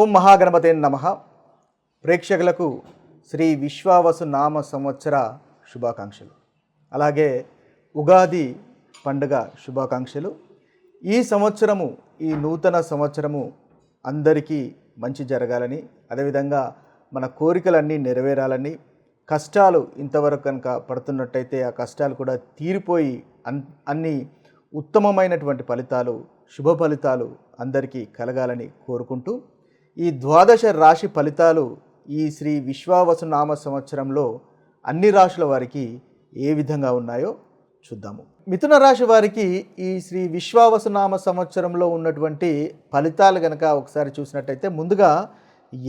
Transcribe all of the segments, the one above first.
ఓం మహాగణపతే నమ. ప్రేక్షకులకు శ్రీ విశ్వావసు నామ సంవత్సర శుభాకాంక్షలు. అలాగే ఉగాది పండుగ శుభాకాంక్షలు. ఈ సంవత్సరము ఈ నూతన సంవత్సరము అందరికీ మంచి జరగాలని అదేవిధంగా మన కోరికలన్నీ నెరవేరాలని కష్టాలు ఇంతవరకు కనుక పడుతున్నట్టయితే ఆ కష్టాలు కూడా తీరిపోయి అన్ అన్ని ఉత్తమమైనటువంటి ఫలితాలు శుభ ఫలితాలు అందరికీ కలగాలని కోరుకుంటూ ఈ ద్వాదశ రాశి ఫలితాలు ఈ శ్రీ విశ్వావసునామ సంవత్సరంలో అన్ని రాశుల వారికి ఏ విధంగా ఉన్నాయో చూద్దాము. మిథున రాశి వారికి ఈ శ్రీ విశ్వావసునామ సంవత్సరంలో ఉన్నటువంటి ఫలితాలు కనుక ఒకసారి చూసినట్టయితే ముందుగా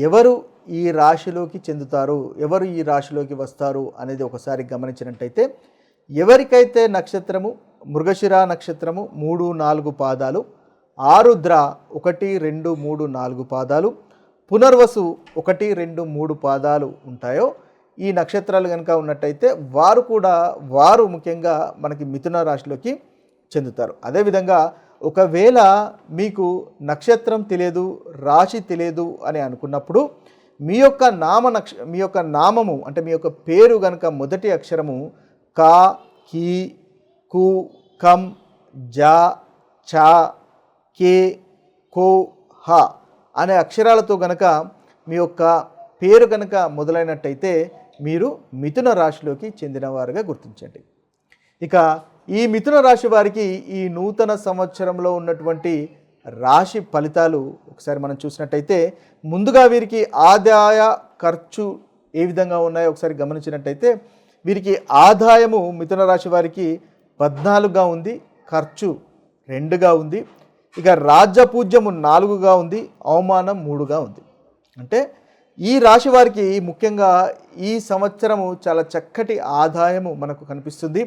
ఎవరు ఈ రాశిలోకి చెందుతారు ఎవరు ఈ రాశిలోకి వస్తారు అనేది ఒకసారి గమనించినట్టయితే ఎవరికైతే నక్షత్రము మృగశిర నక్షత్రము మూడు నాలుగు పాదాలు ఆరుద్ర ఒకటి రెండు మూడు నాలుగు పాదాలు పునర్వసు ఒకటి రెండు మూడు పాదాలు ఉంటాయో ఈ నక్షత్రాలు కనుక ఉన్నట్టయితే వారు కూడా వారు ముఖ్యంగా మనకి మిథున రాశిలోకి చెందుతారు. అదేవిధంగా ఒకవేళ మీకు నక్షత్రం తెలియదు రాశి తెలియదు అని అనుకున్నప్పుడు మీ యొక్క నామ నక్ష మీ యొక్క నామము అంటే మీ యొక్క పేరు కనుక మొదటి అక్షరము కా కీ కు కం జా చా కే కో హ అనే అక్షరాలతో గనక మీ యొక్క పేరు కనుక మొదలైనట్టయితే మీరు మిథున రాశిలోకి చెందినవారుగా గుర్తించండి. ఇక ఈ మిథున రాశి వారికి ఈ నూతన సంవత్సరంలో ఉన్నటువంటి రాశి ఫలితాలు ఒకసారి మనం చూసినట్టయితే ముందుగా వీరికి ఆదాయ ఖర్చు ఏ విధంగా ఉన్నాయో ఒకసారి గమనించినట్టయితే వీరికి ఆదాయము మిథున రాశి వారికి పద్నాలుగుగా ఉంది ఖర్చు రెండుగా ఉంది ఇక రాజ్యపూజ్యము నాలుగుగా ఉంది అవమానం మూడుగా ఉంది. అంటే ఈ రాశి వారికి ముఖ్యంగా ఈ సంవత్సరము చాలా చక్కటి ఆదాయము మనకు కనిపిస్తుంది.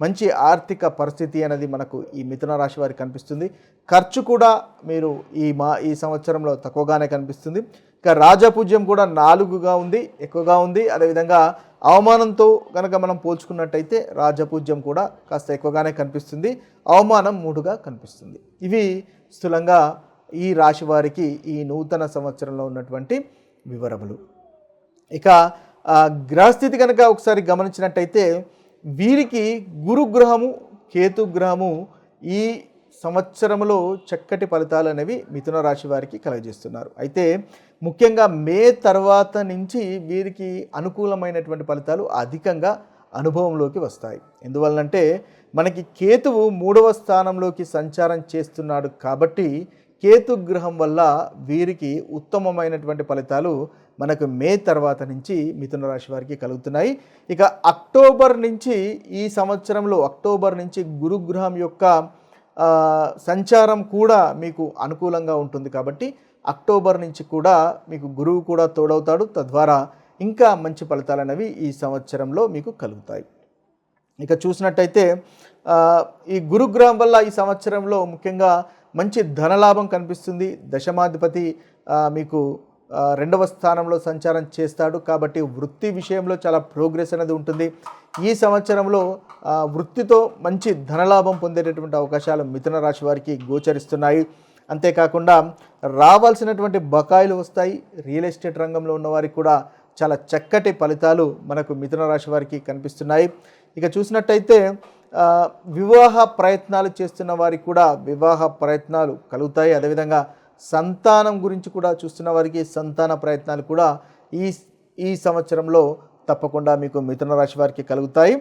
మంచి ఆర్థిక పరిస్థితి అనేది మనకు ఈ మిథున రాశి వారికి కనిపిస్తుంది. ఖర్చు కూడా మీరు ఈ మా ఈ సంవత్సరంలో తక్కువగానే కనిపిస్తుంది. ఇక రాజపూజ్యం కూడా నాలుగుగా ఉంది ఎక్కువగా ఉంది. అదేవిధంగా అవమానంతో కనుక మనం పోల్చుకున్నట్టయితే రాజపూజ్యం కూడా కాస్త ఎక్కువగానే కనిపిస్తుంది. అవమానం మూడుగా కనిపిస్తుంది. ఇవి స్థూలంగా ఈ రాశి వారికి ఈ నూతన సంవత్సరంలో ఉన్నటువంటి వివరములు. ఇక గ్రహస్థితి కనుక ఒకసారి గమనించినట్టయితే వీరికి గురుగ్రహము కేతుగ్రహము ఈ సంవత్సరంలో చక్కటి ఫలితాలు అనేవి మిథున రాశి వారికి కలగజేస్తున్నారు. అయితే ముఖ్యంగా మే తర్వాత నుంచి వీరికి అనుకూలమైనటువంటి ఫలితాలు అధికంగా అనుభవంలోకి వస్తాయి. ఎందువల్లంటే మనకి కేతువు మూడవ స్థానంలోకి సంచారం చేస్తున్నాడు కాబట్టి కేతు గ్రహం వల్ల వీరికి ఉత్తమమైనటువంటి ఫలితాలు మనకు మే తర్వాత నుంచి మిథున రాశి వారికి కలుగుతున్నాయి. ఇక అక్టోబర్ నుంచి ఈ సంవత్సరంలో అక్టోబర్ నుంచి గురుగ్రహం యొక్క సంచారం కూడా మీకు అనుకూలంగా ఉంటుంది కాబట్టి అక్టోబర్ నుంచి కూడా మీకు గురువు కూడా తోడవుతాడు. తద్వారా ఇంకా మంచి ఫలితాలు అనేవి ఈ సంవత్సరంలో మీకు కలుగుతాయి. ఇక చూసినట్టయితే ఈ గురుగ్రహం వల్ల ఈ సంవత్సరంలో ముఖ్యంగా మంచి ధనలాభం కనిపిస్తుంది. దశమాధిపతి మీకు రెండవ స్థానంలో సంచారం చేస్తాడు. కాబట్టి వృత్తి విషయంలో చాలా ప్రోగ్రెస్ అనేది ఉంటుంది. ఈ సంవత్సరంలో వృత్తితో మంచి ధనలాభం పొందేటటువంటి అవకాశాలు మిథున రాశి వారికి గోచరిస్తున్నాయి. అంతేకాకుండా రావాల్సినటువంటి బకాయిలు వస్తాయి. రియల్ ఎస్టేట్ రంగంలో ఉన్నవారికి కూడా చాలా చక్కటి ఫలితాలు మనకు మిథున రాశి వారికి కనిపిస్తున్నాయి. ఇక చూసినట్టయితే వివాహ ప్రయత్నాలు చేస్తున్న వారికి కూడా వివాహ ప్రయత్నాలు కలుగుతాయి. అదేవిధంగా సంతానం గురించి కూడా చూస్తున్న వారికి సంతాన ప్రయత్నాలు కూడా ఈ ఈ సంవత్సరంలో తప్పకుండా మీకు మిథున రాశి వారికి కలుగుతాయి.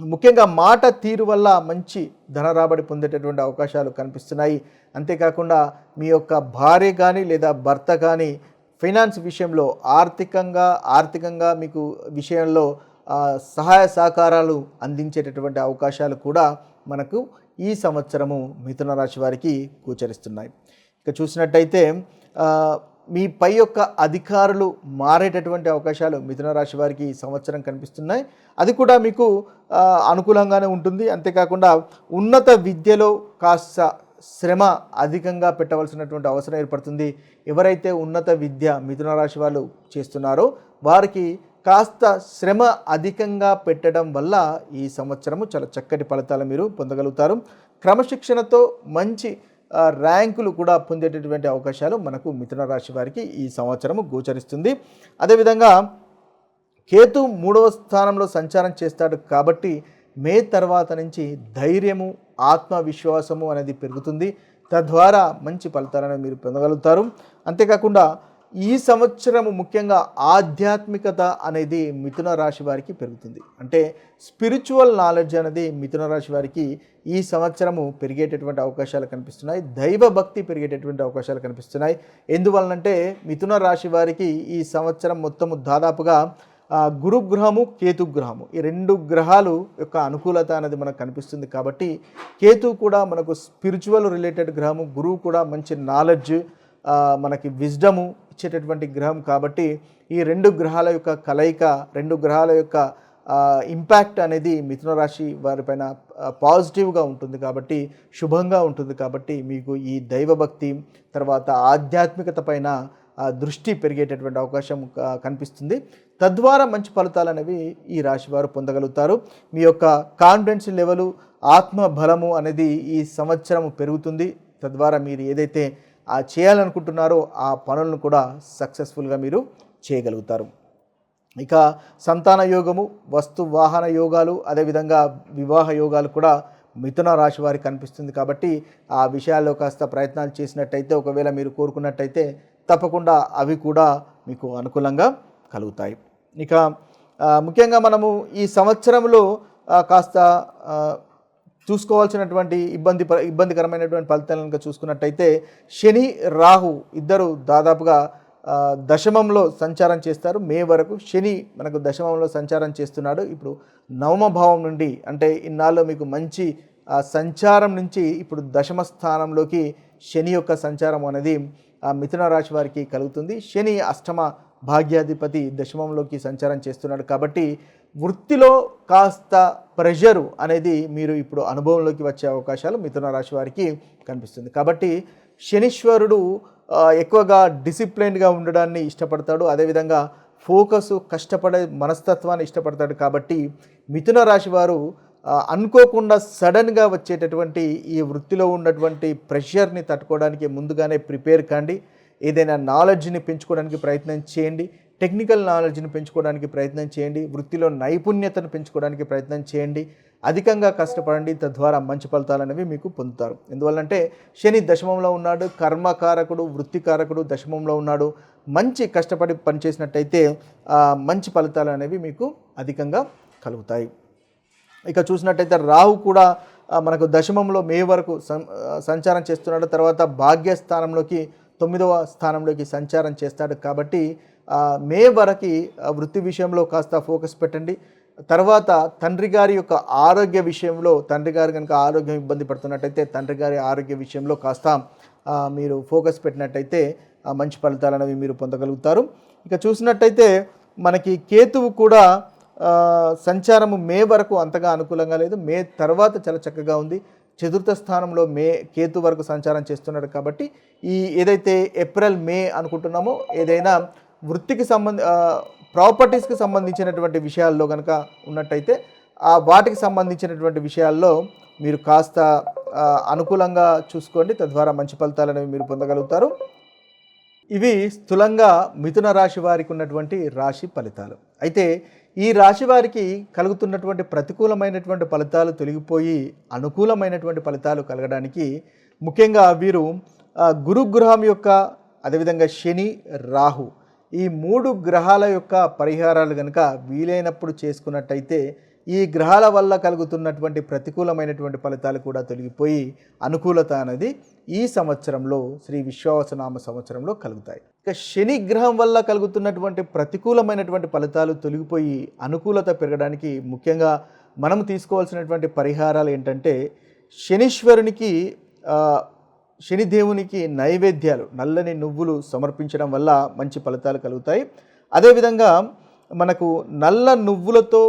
ముఖ్యంగా మాట తీరు వల్ల మంచి ధన రాబడి పొందేటటువంటి అవకాశాలు కనిపిస్తున్నాయి. అంతేకాకుండా మీ యొక్క భార్య కానీ లేదా భర్త కానీ ఫైనాన్స్ విషయంలో ఆర్థికంగా ఆర్థికంగా మీకు విషయంలో సహాయ సహకారాలు అందించేటటువంటి అవకాశాలు కూడా మనకు ఈ సంవత్సరము మిథున రాశి వారికి గోచరిస్తున్నాయి. ఇక చూసినట్టయితే మీ పై యొక్క అధికారులు మారేటటువంటి అవకాశాలు మిథున రాశి వారికి ఈ సంవత్సరం కనిపిస్తున్నాయి. అది కూడా మీకు అనుకూలంగానే ఉంటుంది. అంతేకాకుండా ఉన్నత విద్యలో కాస్త శ్రమ అధికంగా పెట్టవలసినటువంటి అవసరం ఏర్పడుతుంది. ఎవరైతే ఉన్నత విద్య మిథున రాశి వాళ్ళు చేస్తున్నారో వారికి కాస్త శ్రమ అధికంగా పెట్టడం వల్ల ఈ సంవత్సరము చాలా చక్కటి ఫలితాలు మీరు పొందగలుగుతారు. క్రమశిక్షణతో మంచి ర్యాంకులు కూడా పొందేటటువంటి అవకాశాలు మనకు మిథున రాశి వారికి ఈ సంవత్సరము గోచరిస్తుంది. అదేవిధంగా కేతు మూడవ స్థానంలో సంచారం చేస్తాడు కాబట్టి మే తర్వాత నుంచి ధైర్యము ఆత్మవిశ్వాసము అనేది పెరుగుతుంది. తద్వారా మంచి ఫలితాలను మీరు పొందగలుగుతారు. అంతేకాకుండా ఈ సంవత్సరము ముఖ్యంగా ఆధ్యాత్మికత అనేది మిథున రాశి వారికి పెరుగుతుంది. అంటే స్పిరిచువల్ నాలెడ్జ్ అనేది మిథున రాశి వారికి ఈ సంవత్సరము పెరిగేటటువంటి అవకాశాలు కనిపిస్తున్నాయి. దైవ భక్తి పెరిగేటటువంటి అవకాశాలు కనిపిస్తున్నాయి. ఎందువలనంటే మిథున రాశి వారికి ఈ సంవత్సరం మొత్తము దాదాపుగా గురుగ్రహము కేతుగ్రహము. ఈ రెండు గ్రహాలు యొక్క అనుకూలత అనేది మనకు కనిపిస్తుంది కాబట్టి కేతు కూడా మనకు స్పిరిచువల్ రిలేటెడ్ గ్రహము గురువు కూడా మంచి నాలెడ్జ్ మనకి విజ్డము ఇచ్చేటటువంటి గ్రహం కాబట్టి ఈ రెండు గ్రహాల యొక్క కలయిక రెండు గ్రహాల యొక్క ఇంపాక్ట్ అనేది మిథున రాశి వారిపైన పాజిటివ్గా ఉంటుంది కాబట్టి శుభంగా ఉంటుంది కాబట్టి మీకు ఈ దైవభక్తి తర్వాత ఆధ్యాత్మికత పైన దృష్టి పెరిగేటటువంటి అవకాశం కనిపిస్తుంది. తద్వారా మంచి ఫలితాలు అనేవి ఈ రాశి వారు పొందగలుగుతారు. మీ యొక్క కాన్ఫిడెన్స్ లెవెలు ఆత్మ బలము అనేది ఈ సంవత్సరం పెరుగుతుంది. తద్వారా మీరు ఏదైతే ఆ చేయాలనుకుంటున్నారో ఆ పనులను కూడా సక్సెస్ఫుల్గా మీరు చేయగలుగుతారు. ఇక సంతాన యోగము వస్తు వాహన యోగాలు అదేవిధంగా వివాహ యోగాలు కూడా మిథున రాశి వారికి కనిపిస్తుంది కాబట్టి ఆ విషయాల్లో కాస్త ప్రయత్నాలు చేసినట్టయితే ఒకవేళ మీరు కోరుకున్నట్టయితే తప్పకుండా అవి కూడా మీకు అనుకూలంగా కలుగుతాయి. ఇక ముఖ్యంగా మనము ఈ సంవత్సరంలో కాస్త చూసుకోవాల్సినటువంటి ఇబ్బంది ప- ఇబ్బందికరమైనటువంటి ఫలితాలను కనుక చూసుకున్నట్టయితే శని రాహు ఇద్దరు దాదాపుగా దశమంలో సంచారం చేస్తారు. మే వరకు శని మనకు దశమంలో సంచారం చేస్తున్నాడు. ఇప్పుడు నవమ భావం నుండి అంటే ఇన్నాళ్ళు మీకు మంచి సంచారం నుంచి ఇప్పుడు దశమ స్థానంలోకి శని యొక్క సంచారం అనేది ఆ, మిథున రాశి వారికి కలుగుతుంది. శని అష్టమ భాగ్యాధిపతి దశమంలోకి సంచారం చేస్తున్నాడు కాబట్టి వృత్తిలో కాస్త ప్రెషరు అనేది మీరు ఇప్పుడు అనుభవంలోకి వచ్చే అవకాశాలు మిథున రాశి వారికి కనిపిస్తుంది. కాబట్టి శనీశ్వరుడు ఎక్కువగా డిసిప్లైన్గా ఉండడాన్ని ఇష్టపడతాడు. అదేవిధంగా ఫోకస్ కష్టపడే మనస్తత్వాన్ని ఇష్టపడతాడు. కాబట్టి మిథున రాశి వారు అనుకోకుండా సడన్గా వచ్చేటటువంటి ఈ వృత్తిలో ఉన్నటువంటి ప్రెషర్ని తట్టుకోవడానికి ముందుగానే ప్రిపేర్ కండి. ఏదైనా నాలెడ్జ్ని పెంచుకోవడానికి ప్రయత్నం చేయండి. టెక్నికల్ నాలెడ్జ్ని పెంచుకోవడానికి ప్రయత్నం చేయండి. వృత్తిలో నైపుణ్యతను పెంచుకోవడానికి ప్రయత్నం చేయండి. అధికంగా కష్టపడండి. తద్వారా మంచి ఫలితాలు అనేవి మీకు పొందుతారు. ఎందువల్లంటే శని దశమంలో ఉన్నాడు. కర్మకారకుడు వృత్తికారకుడు దశమంలో ఉన్నాడు. మంచి కష్టపడి పనిచేసినట్టయితే మంచి ఫలితాలు అనేవి మీకు అధికంగా కలుగుతాయి. ఇక చూసినట్టయితే రాహు కూడా మనకు దశమంలో మే వరకు సంచారం చేస్తున్నాడు. తర్వాత భాగ్యస్థానంలోకి తొమ్మిదవ స్థానంలోకి సంచారం చేస్తాడు. కాబట్టి మే వరకు వృత్తి విషయంలో కాస్త ఫోకస్ పెట్టండి. తర్వాత తండ్రి గారి యొక్క ఆరోగ్య విషయంలో తండ్రి గారు కనుక ఆరోగ్యం ఇబ్బంది పడుతున్నట్టయితే తండ్రి గారి ఆరోగ్య విషయంలో కాస్త మీరు ఫోకస్ పెట్టినట్టయితే మంచి ఫలితాలు అనేవి మీరు పొందగలుగుతారు. ఇక చూసినట్టయితే మనకి కేతువు కూడా సంచారము మే వరకు అంతగా అనుకూలంగా లేదు. మే తర్వాత చాలా చక్కగా ఉంది. చతుర్థ స్థానంలో మే కేతు వరకు సంచారం చేస్తున్నాడు కాబట్టి ఈ ఏదైతే ఏప్రిల్ మే అనుకుంటున్నామో ఏదైనా వృత్తికి సంబంధ ప్రాపర్టీస్కి సంబంధించినటువంటి విషయాల్లో కనుక ఉన్నట్టయితే ఆ వాటికి సంబంధించినటువంటి విషయాల్లో మీరు కాస్త అనుకూలంగా చూసుకోండి. తద్వారా మంచి ఫలితాలు అనేవి మీరు పొందగలుగుతారు. ఇవి స్థూలంగా మిథున రాశి వారికి ఉన్నటువంటి రాశి ఫలితాలు. అయితే ఈ రాశి వారికి కలుగుతున్నటువంటి ప్రతికూలమైనటువంటి ఫలితాలు తొలగిపోయి అనుకూలమైనటువంటి ఫలితాలు కలగడానికి ముఖ్యంగా వీరు గురుగ్రహం యొక్క అదేవిధంగా శని రాహు ఈ మూడు గ్రహాల యొక్క పరిహారాలు కనుక వీలైనప్పుడు చేసుకున్నట్టయితే ఈ గ్రహాల వల్ల కలుగుతున్నటువంటి ప్రతికూలమైనటువంటి ఫలితాలు కూడా తొలగిపోయి అనుకూలత అనేది ఈ సంవత్సరంలో శ్రీ విశ్వావసనామ సంవత్సరంలో కలుగుతాయి. ఇక శని గ్రహం వల్ల కలుగుతున్నటువంటి ప్రతికూలమైనటువంటి ఫలితాలు తొలగిపోయి అనుకూలత పెరగడానికి ముఖ్యంగా మనం తీసుకోవాల్సినటువంటి పరిహారాలు ఏంటంటే శనీశ్వరునికి శనిదేవునికి నైవేద్యాలు నల్లని నువ్వులు సమర్పించడం వల్ల మంచి ఫలితాలు కలుగుతాయి. అదేవిధంగా మనకు నల్ల నువ్వులతో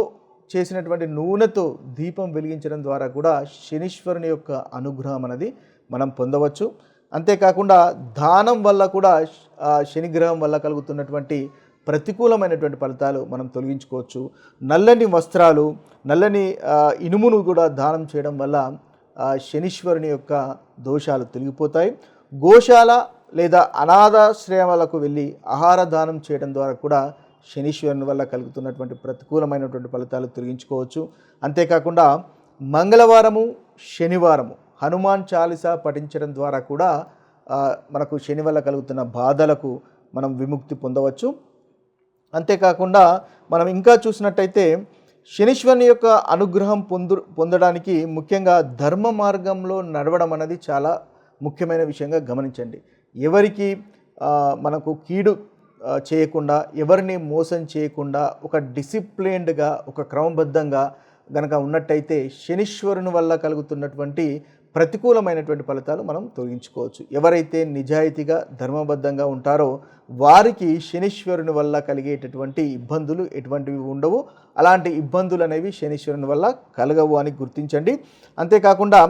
చేసినటువంటి నూనెతో దీపం వెలిగించడం ద్వారా కూడా శనీశ్వరుని యొక్క అనుగ్రహం అనేది మనం పొందవచ్చు. అంతేకాకుండా దానం వల్ల కూడా శనిగ్రహం వల్ల కలుగుతున్నటువంటి ప్రతికూలమైనటువంటి ఫలితాలు మనం తొలగించుకోవచ్చు. నల్లని వస్త్రాలు నల్లని ఇనుమును కూడా దానం చేయడం వల్ల ఆ శనీశ్వరుని యొక్క దోషాలు తొలగిపోతాయి. గోశాల లేదా అనాథాశ్రయాలకు వెళ్ళి ఆహార దానం చేయడం ద్వారా కూడా శనీశ్వరుని వల్ల కలుగుతున్నటువంటి ప్రతికూలమైనటువంటి ఫలితాలు తొలగించుకోవచ్చు. అంతేకాకుండా మంగళవారము శనివారము హనుమాన్ చాలీసా పఠించడం ద్వారా కూడా మనకు శని వల్ల కలుగుతున్న బాధలకు మనం విముక్తి పొందవచ్చు. అంతేకాకుండా మనం ఇంకా చూసినట్టయితే శనీశ్వరుని యొక్క అనుగ్రహం పొందు పొందడానికి ముఖ్యంగా ధర్మ మార్గంలో నడవడం అనేది చాలా ముఖ్యమైన విషయంగా గమనించండి. ఎవరికి మనకు కీడు చేయకుండా ఎవరిని మోసం చేయకుండా ఒక డిసిప్లిన్డ్గా ఒక క్రమబద్ధంగా గనక ఉన్నట్టయితే శనీశ్వరుని వల్ల కలుగుతున్నటువంటి ప్రతికూలమైనటువంటి ఫలితాలు మనం తొలగించుకోవచ్చు. ఎవరైతే నిజాయితీగా ధర్మబద్ధంగా ఉంటారో వారికి శనీశ్వరుని వల్ల కలిగేటటువంటి ఇబ్బందులు ఎటువంటివి ఉండవు. అలాంటి ఇబ్బందులు అనేవి శనీశ్వరుని వల్ల కలగవు అని గుర్తించండి. అంతేకాకుండా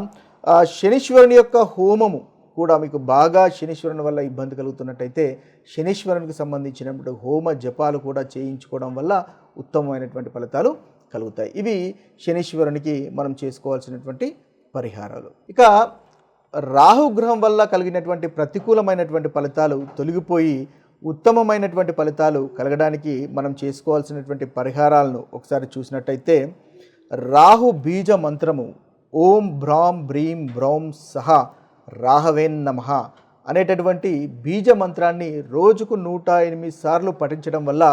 శనీశ్వరుని యొక్క హోమము కూడా మీకు బాగా శనీశ్వరుని వల్ల ఇబ్బంది కలుగుతున్నట్టయితే శనీశ్వరునికి సంబంధించినటువంటి హోమ జపాలు కూడా చేయించుకోవడం వల్ల ఉత్తమమైనటువంటి ఫలితాలు కలుగుతాయి. ఇవి శనీశ్వరునికి మనం చేసుకోవాల్సినటువంటి పరిహారాలు. ఇక రాహుగ్రహం వల్ల కలిగినటువంటి ప్రతికూలమైనటువంటి ఫలితాలు తొలగిపోయి ఉత్తమమైనటువంటి ఫలితాలు కలగడానికి మనం చేసుకోవాల్సినటువంటి పరిహారాలను ఒకసారి చూసినట్టయితే రాహు బీజ మంత్రము ఓం భ్రాం భ్రీం భ్రౌం సహ రాహవేన్ నమ అనేటటువంటి బీజ మంత్రాన్ని రోజుకు నూట ఎనిమిది సార్లు పఠించడం వల్ల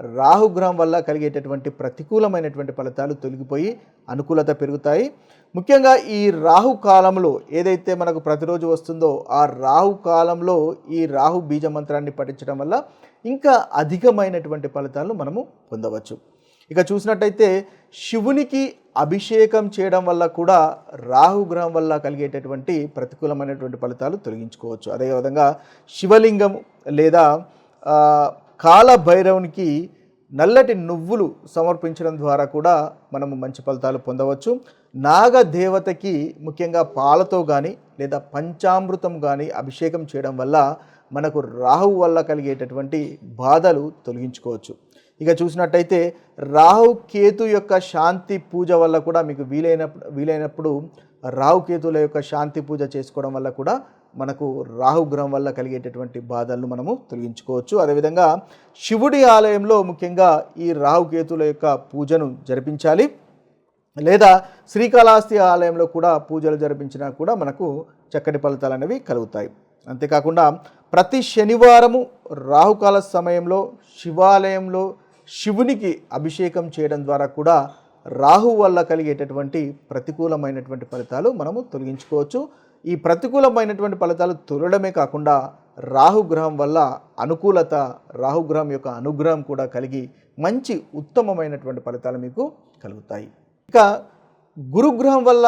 రాహుగ్రహం వల్ల కలిగేటటువంటి ప్రతికూలమైనటువంటి ఫలితాలు తొలగిపోయి అనుకూలత పెరుగుతాయి. ముఖ్యంగా ఈ రాహు కాలంలో ఏదైతే మనకు ప్రతిరోజు వస్తుందో ఆ రాహు కాలంలో ఈ రాహు బీజ మంత్రాన్ని పఠించడం వల్ల ఇంకా అధికమైనటువంటి ఫలితాలను మనము పొందవచ్చు. ఇక చూసినట్టయితే శివునికి అభిషేకం చేయడం వల్ల కూడా రాహుగ్రహం వల్ల కలిగేటటువంటి ప్రతికూలమైనటువంటి ఫలితాలు తొలగించుకోవచ్చు. అదేవిధంగా శివలింగం లేదా కాలభైరవునికి నల్లటి నువ్వులు సమర్పించడం ద్వారా కూడా మనము మంచి ఫలితాలు పొందవచ్చు. నాగదేవతకి ముఖ్యంగా పాలతో కానీ లేదా పంచామృతం కానీ అభిషేకం చేయడం వల్ల మనకు రాహు వల్ల కలిగేటటువంటి బాధలు తొలగించుకోవచ్చు. ఇక చూసినట్టయితే రాహు కేతు యొక్క శాంతి పూజ వల్ల కూడా మీకు వీలైనప్పుడు వీలైనప్పుడు రాహుకేతుల యొక్క శాంతి పూజ చేసుకోవడం వల్ల కూడా మనకు రాహుగ్రహం వల్ల కలిగేటటువంటి బాధలను మనము తొలగించుకోవచ్చు. అదేవిధంగా శివుడి ఆలయంలో ముఖ్యంగా ఈ రాహుకేతుల యొక్క పూజను జరిపించాలి. లేదా శ్రీకాళహస్తి ఆలయంలో కూడా పూజలు జరిపించినా కూడా మనకు చక్కటి ఫలితాలు అనేవి కలుగుతాయి. అంతేకాకుండా ప్రతి శనివారము రాహుకాల సమయంలో శివాలయంలో శివునికి అభిషేకం చేయడం ద్వారా కూడా రాహు వల్ల కలిగేటటువంటి ప్రతికూలమైనటువంటి ఫలితాలు మనము తొలగించుకోవచ్చు. ఈ ప్రతికూలమైనటువంటి ఫలితాలు తొలడమే కాకుండా రాహుగ్రహం వల్ల అనుకూలత రాహుగ్రహం యొక్క అనుగ్రహం కూడా కలిగి మంచి ఉత్తమమైనటువంటి ఫలితాలు మీకు కలుగుతాయి. ఇక గురుగ్రహం వల్ల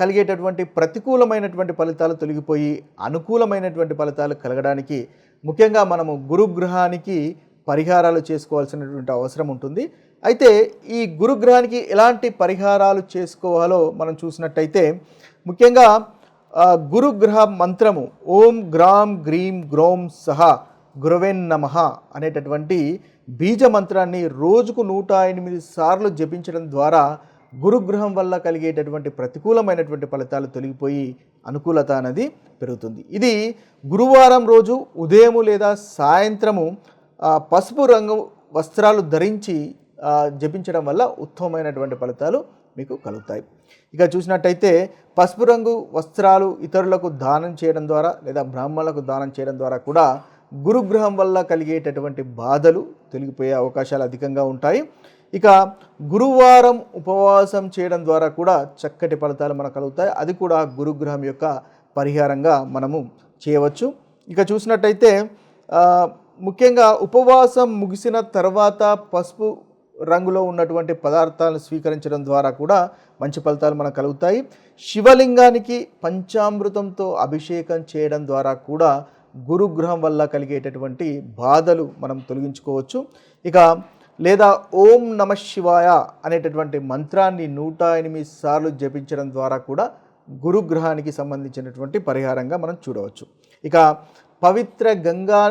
కలిగేటటువంటి ప్రతికూలమైనటువంటి ఫలితాలు తొలగిపోయి అనుకూలమైనటువంటి ఫలితాలు కలగడానికి ముఖ్యంగా మనము గురుగ్రహానికి పరిహారాలు చేసుకోవాల్సినటువంటి అవసరం ఉంటుంది. అయితే ఈ గురుగ్రహానికి ఎలాంటి పరిహారాలు చేసుకోవాలో మనం చూసినట్టయితే ముఖ్యంగా గురుగ్రహ మంత్రము ఓం గ్రామ్ గ్రీం గ్రోం సహ గురువెన్నమః అనేటటువంటి బీజ మంత్రాన్ని రోజుకు నూట ఎనిమిది సార్లు జపించడం ద్వారా గురుగ్రహం వల్ల కలిగేటటువంటి ప్రతికూలమైనటువంటి ఫలితాలు తొలగిపోయి అనుకూలత అనేది పెరుగుతుంది. ఇది గురువారం రోజు ఉదయము లేదా సాయంత్రము పసుపు రంగు వస్త్రాలు ధరించి జపించడం వల్ల ఉత్తమమైనటువంటి ఫలితాలు మీకు కలుగుతాయి. ఇక చూసినట్టయితే పసుపు రంగు వస్త్రాలు ఇతరులకు దానం చేయడం ద్వారా లేదా బ్రాహ్మణులకు దానం చేయడం ద్వారా కూడా గురుగ్రహం వల్ల కలిగేటటువంటి బాధలు తొలగిపోయే అవకాశాలు అధికంగా ఉంటాయి. ఇక గురువారం ఉపవాసం చేయడం ద్వారా కూడా చక్కటి ఫలితాలు మనకు కలుగుతాయి. అది కూడా గురుగ్రహం యొక్క పరిహారంగా మనము చేయవచ్చు. ఇక చూసినట్టయితే ముఖ్యంగా ఉపవాసం ముగిసిన తర్వాత పసుపు రంగులో ఉన్నటువంటి పదార్థాలను స్వీకరించడం ద్వారా కూడా మంచి ఫలితాలు మనకు కలుగుతాయి. శివలింగానికి పంచామృతంతో అభిషేకం చేయడం ద్వారా కూడా గురుగ్రహం వల్ల కలిగేటటువంటి బాధలు మనం తొలగించుకోవచ్చు. ఇక లేదా ఓం నమ శివాయ అనేటటువంటి మంత్రాన్ని నూట ఎనిమిది సార్లు జపించడం ద్వారా కూడా గురుగ్రహానికి సంబంధించినటువంటి పరిహారంగా మనం చూడవచ్చు. ఇక పవిత్ర గంగా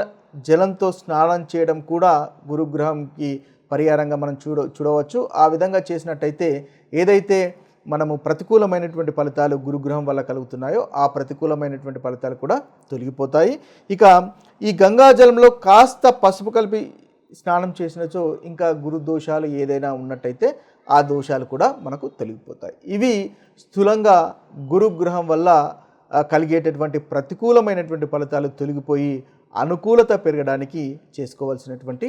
జలంతో స్నానం చేయడం కూడా గురుగ్రహంకి పరిహారంగా మనం చూడ చూడవచ్చు. ఆ విధంగా చేసినట్టయితే ఏదైతే మనము ప్రతికూలమైనటువంటి ఫలితాలు గురుగ్రహం వల్ల కలుగుతున్నాయో ఆ ప్రతికూలమైనటువంటి ఫలితాలు కూడా తొలగిపోతాయి. ఇక ఈ గంగాజలంలో కాస్త పసుపు కలిపి స్నానం చేసినచో ఇంకా గురు దోషాలు ఏదైనా ఉన్నట్టయితే ఆ దోషాలు కూడా మనకు తొలగిపోతాయి. ఇవి స్థూలంగా గురుగ్రహం వల్ల కలిగేటటువంటి ప్రతికూలమైనటువంటి ఫలితాలు తొలగిపోయి అనుకూలత పెరగడానికి చేసుకోవాల్సినటువంటి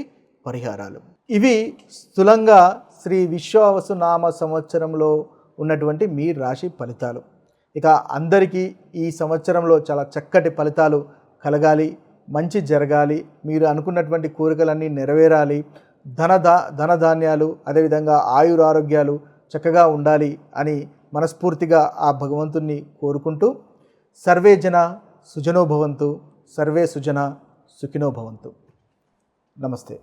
పరిహారాలు. ఇవి స్థూలంగా శ్రీ విశ్వావసు నామ సంవత్సరంలో ఉన్నటువంటి మీ రాశి ఫలితాలు. ఇక అందరికీ ఈ సంవత్సరంలో చాలా చక్కటి ఫలితాలు కలగాలి మంచి జరగాలి మీరు అనుకున్నటువంటి కోరికలన్నీ నెరవేరాలి ధన దా ధనధాన్యాలు అదేవిధంగా ఆయురారోగ్యాలు చక్కగా ఉండాలి అని మనస్ఫూర్తిగా ఆ భగవంతుణ్ణి కోరుకుంటూ సర్వే జన సుజనోభవంతు సర్వే సుజన సుఖినోభవంతు నమస్తే.